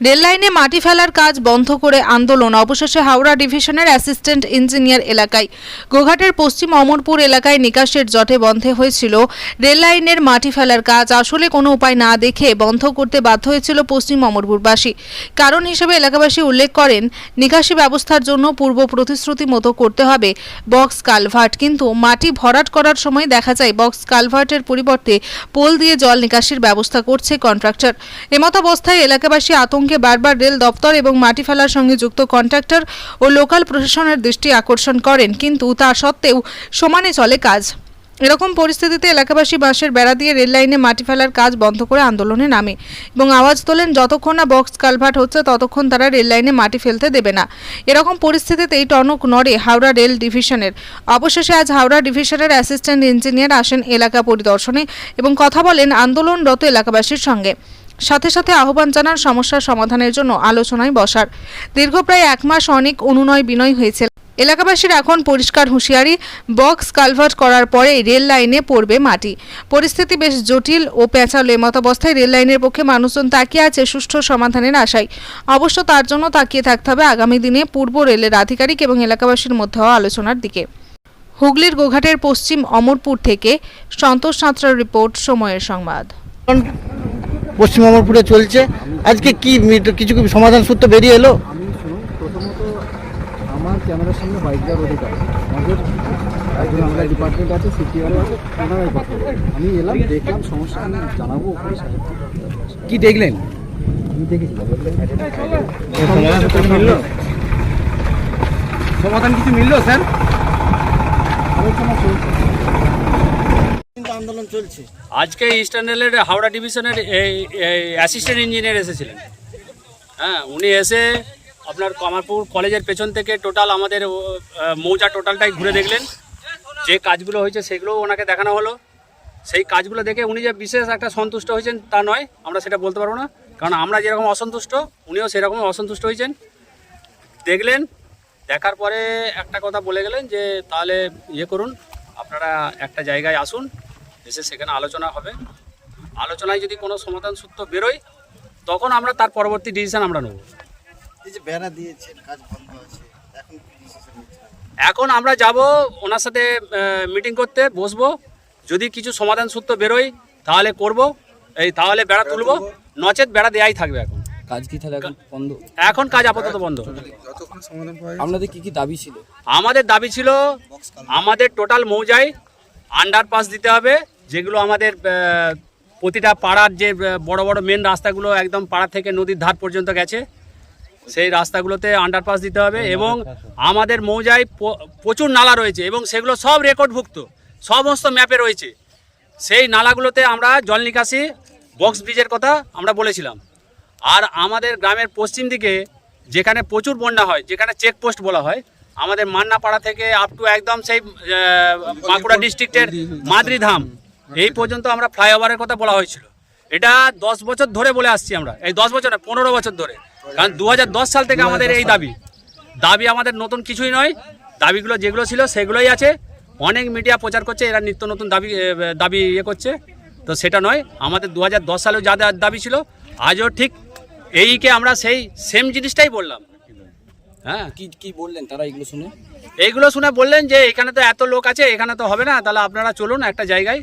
Rail লাইনে মাটি ফেলার কাজ বন্ধ করে আন্দোলন, অবশেষে হাওড়া ডিভিশনের অ্যাসিস্ট্যান্ট ইঞ্জিনিয়ার এলাকায়। গোঘাটের পশ্চিম অমরপুর এলাকায় নিকাশের জটে বন্ধে হয়েছিল রেল লাইনের মাটি ফেলার কাজ। আসলে কোনো উপায় না দেখে বন্ধ করতে বাধ্য হয়েছিল পশ্চিম অমরপুরবাসী। কারণ হিসেবে এলাকাবাসী উল্লেখ করেন, নিকাশি ব্যবস্থার জন্য পূর্ব প্রতিশ্রুতি মতো করতে হবে বক্স কালভার্ট। কিন্তু মাটি ভরাট করার সময় দেখা যায়, বক্স কালভার্টের পরিবর্তে পোল দিয়ে জল নিকাশির ব্যবস্থা করছে কন্ট্রাক্টর। এমতাবস্থায় এলাকাবাসী আতঙ্কে বারবার রেল দপ্তর এবং মাটি ফেলার সঙ্গে যুক্ত কন্ট্রাক্টর ও লোকাল প্রশাসনের দৃষ্টি আকর্ষণ করেন, কিন্তু তা সত্ত্বেও সমানে চলে কাজ। এরকম পরিস্থিতিতে এলাকাবাসী বাঁশের বেড়া দিয়ে রেল লাইনে মাটি ফেলার কাজ বন্ধ করে আন্দোলনে নামে এবং আওয়াজ তোলেন, যতক্ষণ না বক্স কালভার্ট হচ্ছে, ততক্ষণ তারা রেল লাইনে মাটি ফেলতে দেবে না। এরকম পরিস্থিতিতেই টনক নড়ে হাওড়া রেল ডিভিশনের। অবশেষে আজ হাওড়া ডিভিশনের অ্যাসিস্ট্যান্ট ইঞ্জিনিয়ার আসেন এলাকা পরিদর্শনে এবং কথা বলেন আন্দোলনরত এলাকাবাসীর সঙ্গে। সাথে সাথে আহ্বান জানান সমস্যার সমাধানের জন্য আলোচনায় বসার। দীর্ঘ প্রায় এক মাস অনেক অনুনয় বিনয় হয়েছে। এলাকাবাসীর এখন পরিষ্কার হুঁশিয়ারি, বক্স কালভার্ট করার পরেই রেল লাইনে পড়বে মাটি। পরিস্থিতি বেশ জটিল ও পেঁচালো এমতাবস্থায় রেল লাইনের পক্ষে মানুষজন তাকিয়ে আছে সুষ্ঠু সমাধানের আশায়। অবশ্য তার জন্য তাকিয়ে থাকতে হবে আগামী দিনে পূর্ব রেলের আধিকারিক এবং এলাকাবাসীর মধ্যে আলোচনার দিকে। হুগলির গোঘাটের পশ্চিম অমরপুর থেকে সন্তোষ সাঁতরার রিপোর্ট, সময়ের সংবাদ। পশ্চিম অমরপুরে চলছে। আজকে কি কিছু সমাধান সূত্র বেরিয়ে এলো? আমি শুনুন প্রথমত আমার ক্যামেরার সামনে বাইক দেওয়ার অধিকার। আছে। আমাদের একজন আমাদের ডিপার্টমেন্ট আছে সিপিআরও আছে ওনারাই কথা আমি এলাম দেখলাম সমস্যা আমি জানাব ওখানে কি দেখলেন? আমি দেখেছি। সমাধান কিছু মিললো স্যার? আলোচনা চলছে। আজকে ইস্টার্ন রেলের হাওড়া ডিভিশনের অ্যাসিস্ট্যান্ট ইঞ্জিনিয়ার এসেছিলেন। হ্যাঁ উনি এসে আপনার কমারপুর কলেজের পেছন থেকে টোটাল আমাদের মৌজা টোটালটাই ঘুরে দেখলেন। যে কাজগুলো হয়েছে সেগুলোও ওনাকে দেখানো হলো। সেই কাজগুলো দেখে উনি যে বিশেষ একটা সন্তুষ্ট হয়েছেন তা নয়, আমরা সেটা বলতে পারব না। কারণ আমরা যেরকম অসন্তুষ্ট, উনিও সেরকম অসন্তুষ্ট হয়েছেন। দেখলেন, দেখার পরে একটা কথা বলে গেলেন যে তাহলে ইয়ে করুন, আপনারা একটা জায়গায় আসুন। এসে সেখানে আলোচনা হবে। আলোচনায় যদি কোনো সমাধান সূত্র বেরোয় তখন আমরা তার পরবর্তী ডিসিশন আমরা নেব। এই যে বেড়া দিয়েছেন কাজ বন্ধ আছে এখন কি decision নিচ্ছেন? এখন আমরা যাব ওনার সাথে মিটিং করতে বসবো। যদি কিছু সমাধান সূত্র বেরোয় তাহলে করব। এই তাহলে বেড়া তুলবো। নচেত বেড়া দেয়াই থাকবে এখন। কাজ কি তাহলে এখন বন্ধ? এখন কাজ আপাতত বন্ধ। আপনাদের কি কি দাবি ছিল? আমাদের দাবি ছিল আমাদের টোটাল মৌজায় আন্ডারপাস দিতে হবে। যেগুলো আমাদের প্রতিটা পাড়ার যে বড় বড় মেন রাস্তাগুলো একদম পাড়া থেকে নদীর ধার পর্যন্ত গেছে সেই রাস্তাগুলোতে আন্ডারপাস দিতে হবে এবং আমাদের মৌজায় প্রচুর নালা রয়েছে এবং সেগুলো সব রেকর্ডভুক্ত সমস্ত ম্যাপে রয়েছে। সেই নালাগুলোতে আমরা জল নিকাশি বক্স ব্রিজের কথা আমরা বলেছিলাম। আর আমাদের গ্রামের পশ্চিম দিকে যেখানে প্রচুর বন্যা হয় যেখানে চেকপোস্ট বলা হয় আমাদের মান্নাপাড়া থেকে আপ টু একদম সেই বাঁকুড়া ডিস্ট্রিক্টের মাদ্রিধাম এই পর্যন্ত আমরা ফ্লাইওভারের কথা বলা হয়েছিল। এটা দশ বছর ধরে বলে আসছি আমরা। এই দশ বছর না পনেরো বছর ধরে। কারণ দু হাজার দশ সাল থেকে আমাদের এই দাবি। দাবি আমাদের নতুন কিছুই নয়। দাবিগুলো যেগুলো ছিল সেগুলোই আছে। অনেক মিডিয়া প্রচার করছে এরা নিত্য নতুন দাবি দাবি ইয়ে করছে। তো সেটা নয় আমাদের দু হাজার সালেও যা যা দাবি ছিল আজও ঠিক এইকে আমরা সেই সেম জিনিসটাই বললাম। হ্যাঁ? কি কি বললেন তারা এগুলো শুনে? এইগুলো শুনে বললেন যে এখানে তো এত লোক আছে এখানে তো হবে না তাহলে আপনারা চলুন একটা জায়গায়।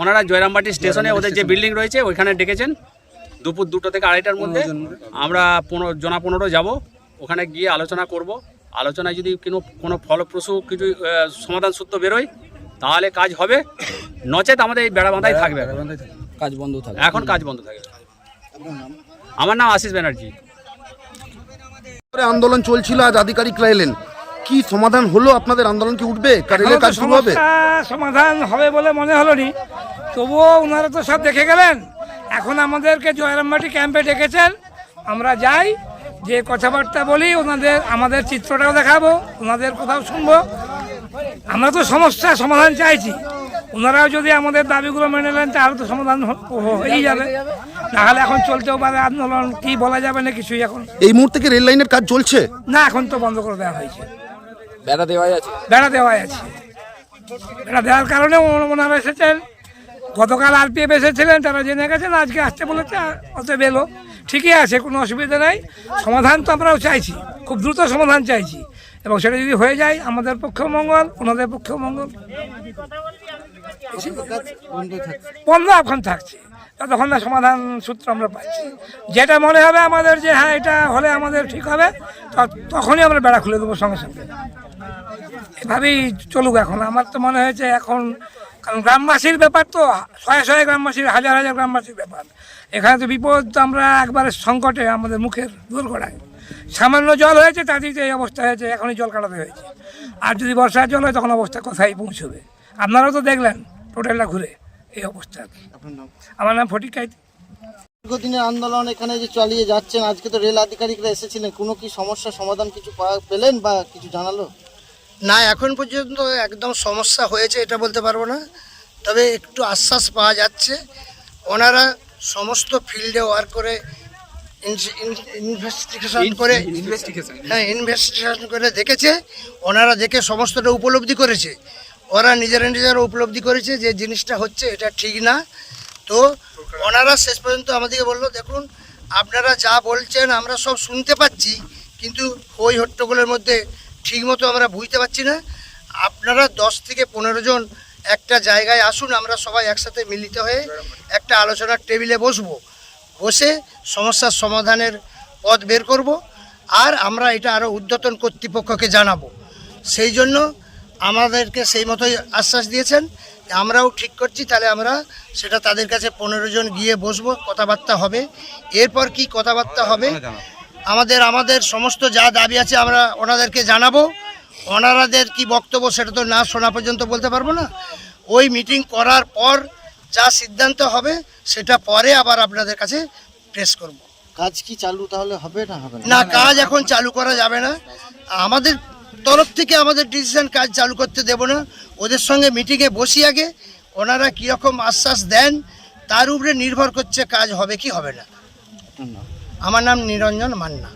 ওনারা জয়রামবাটি স্টেশনে ওদের যে বিল্ডিং রয়েছে ওইখানে ডেকেছেন। দুপুর দুটো থেকে আড়াইটার মধ্যে আমরা পনেরো জনা পনেরো যাব। ওখানে গিয়ে আলোচনা করব। আলোচনায় যদি কোনো কোনো ফলপ্রসূ কিছু সমাধান সূত্র বেরোয় তাহলে কাজ হবে। নচেত আমাদের এই বেড়া বাঁধাই থাকবে। কাজ বন্ধ থাকবে। এখন কাজ বন্ধ থাকবে আমার নাম আশিস ব্যানার্জি। করে আন্দোলন চলছিল আজ আধিকারিকরা এলেন। কি সমাধান হলো আপনাদের? আন্দোলন কি উঠবে? কাজ শুরু হবে? সমাধান হবে বলে মনে হলো নি। তবুও ওনারা তো সব দেখে গেলেন। এখন আমাদেরকে জয়রামবাটি ক্যাম্পে ডেকেছেন। আমরা যাই যে কথাবার্তা বলি ওনাদের আমাদের চিত্রটাও দেখাবো ওনাদের কোথাও শুনব। আমরা তো সমস্যা সমাধান চাইছি। ওনারাও যদি আমাদের দাবিগুলো মেনে নেন তাহলে তো সমাধান হ- হয়েই যাবে। নাহলে এখন চলতেও পারে আন্দোলন কি বলা যাবে না কিছুই এখন। এই মুহূর্তে কি রেল লাইনের কাজ চলছে? না এখন তো বন্ধ করে দেওয়া হয়েছে। বেড়া দেওয়াই আছে। বেড়া দেওয়া আছে। বেড়া দেওয়ার কারণে ওনারা এসেছেন। গতকাল আরপিএফ এসেছিলেন, তারা জেনে গেছেন, আজকে আসতে বলেছে আর অতএব এলো। ঠিকই আছে, কোনো অসুবিধা নেই। সমাধান তো আমরাও চাইছি, খুব দ্রুত সমাধান চাইছি। এবং সেটা যদি হয়ে যায়, আমাদের পক্ষেও মঙ্গল, ওনাদের পক্ষেও মঙ্গল। বন্ধ এখন থাকছে ততক্ষণ না সমাধান সূত্র আমরা পাচ্ছি। যেটা মনে হবে আমাদের যে হ্যাঁ এটা হলে আমাদের ঠিক হবে তখনই আমরা বেড়া খুলে দেবো সঙ্গে সঙ্গে। এভাবেই চলুক এখন। আমার তো মনে হয়েছে এখন কারণ গ্রামবাসীর ব্যাপার তো শয়ে শয়ে গ্রামবাসীর হাজার হাজার গ্রামবাসীর ব্যাপার। এখানে তো বিপদ তো আমরা একবারে সংকটে আমাদের মুখের দূর করাই। সামান্য জল হয়েছে তাতেই তো এই অবস্থা হয়েছে এখনই জল কাটাতে হয়েছে। আর যদি বর্ষার জল হয় তখন অবস্থা কোথায় পৌঁছবে? আপনারাও তো দেখলেন টোটালটা ঘুরে এই অবস্থা। আমার নাম ফটিক কাইতি। দীর্ঘদিনের আন্দোলন এখানে যে চালিয়ে যাচ্ছেন আজকে তো রেল আধিকারিকরা এসেছিলেন। কোনো কি সমস্যার সমাধান কিছু পেলেন বা কিছু জানালো? না এখন পর্যন্ত একদম সমস্যা হয়েছে এটা বলতে পারব না। তবে একটু আশ্বাস পাওয়া যাচ্ছে ওনারা সমস্ত ফিল্ডে ওয়ার্ক করে ইনভেস্টিগেশন করে হ্যাঁ ইনভেস্টিগেশন করে দেখেছে ওনারা দেখে সমস্তটা উপলব্ধি করেছে। ওরা নিজেরা নিজেরা উপলব্ধি করেছে যে জিনিসটা হচ্ছে এটা ঠিক না। তো ওনারা শেষ পর্যন্ত আমাদেরকে বলল দেখুন আপনারা যা বলছেন আমরা সব শুনতে পাচ্ছি কিন্তু ওই হট্টগোলের মধ্যে ঠিকমতো আমরা বুঝতে পারছি না। আপনারা দশ থেকে পনেরো জন একটা জায়গায় আসুন আমরা সবাই একসাথে মিলিত হয়ে একটা আলোচনার টেবিলে বসবো। বসে সমস্যার সমাধানের পথ বের করব আর আমরা এটা আরও উদ্যতন কর্তৃপক্ষকে জানাব। সেই জন্য আমাদেরকে সেই মতোই আশ্বাস দিয়েছেন। আমরাও ঠিক করছি তাহলে আমরা সেটা তাদের কাছে পনেরো জন গিয়ে বসবো কথাবার্তা হবে। এরপর কি কথাবার্তা হবে আমাদের আমাদের সমস্ত যা দাবি আছে আমরা ওনাদেরকে জানাব। ওনারাদের কি বক্তব্য সেটা তো না শোনা পর্যন্ত বলতে পারব না। ওই মিটিং করার পর যা সিদ্ধান্ত হবে সেটা পরে আবার আপনাদের কাছে প্রেস করব। কাজ কি চালু তাহলে হবে না হবে না? কাজ এখন চালু করা যাবে না। আমাদের তরফ থেকে আমাদের ডিসিশন কাজ চালু করতে দেব না। ওদের সঙ্গে মিটিংয়ে বসি আগে। ওনারা কীরকম আশ্বাস দেন তার উপরে নির্ভর করছে কাজ হবে কি হবে না। আমার নাম নিরঞ্জন মান্না।